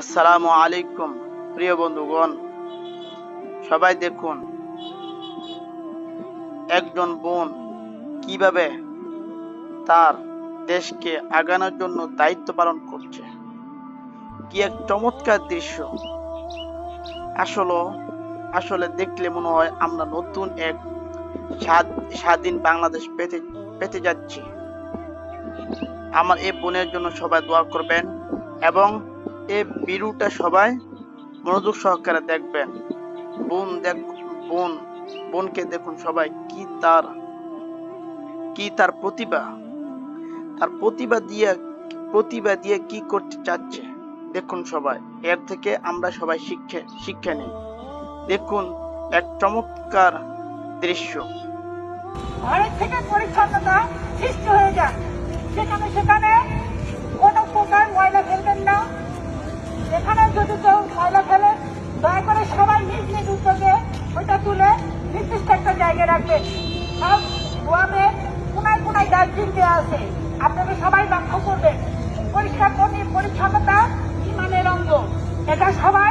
আসসালামু আলাইকুম, প্রিয় বন্ধুগণ। সবাই দেখুন, একজন বোন কীভাবে তার দেশকে আগানোর জন্য দায়িত্ব পালন করছে। কি এক চমৎকার দৃশ্য। আসলে আসলে দেখলে মনে হয় আমরা নতুন এক স্বাধীন বাংলাদেশ পেতে পেতে যাচ্ছি। আমার এই বোনের জন্য সবাই দোয়া করবেন এবং এই ভিডিওটা সবাই মনোযোগ সহকারে দেখবেন। বোন দেখ, বোন, বোনকে দেখুন সবাই, কি তার কি তার প্রতিভা তার প্রতিভা দিয়ে প্রতিভা দিয়ে কি করতে চাচ্ছে, দেখুন সবাই। এর থেকে আমরা সবাই শিক্ষা শিক্ষা নিই। দেখুন, এক চমৎকার দৃশ্য। ঘরের থেকে পরিচ্ছন্নতা সৃষ্টি হয়ে যায় সেখানে সেখানে বছর যখন দয়া করে সবাই তুলে নির্দিষ্ট একটা সব কোনায় কোনায় দেওয়া আছে। সবাই করবেন। পরিষ্কার কর্মীর পরিচ্ছন্নতা ইমানের অঙ্গ। এটা সবাই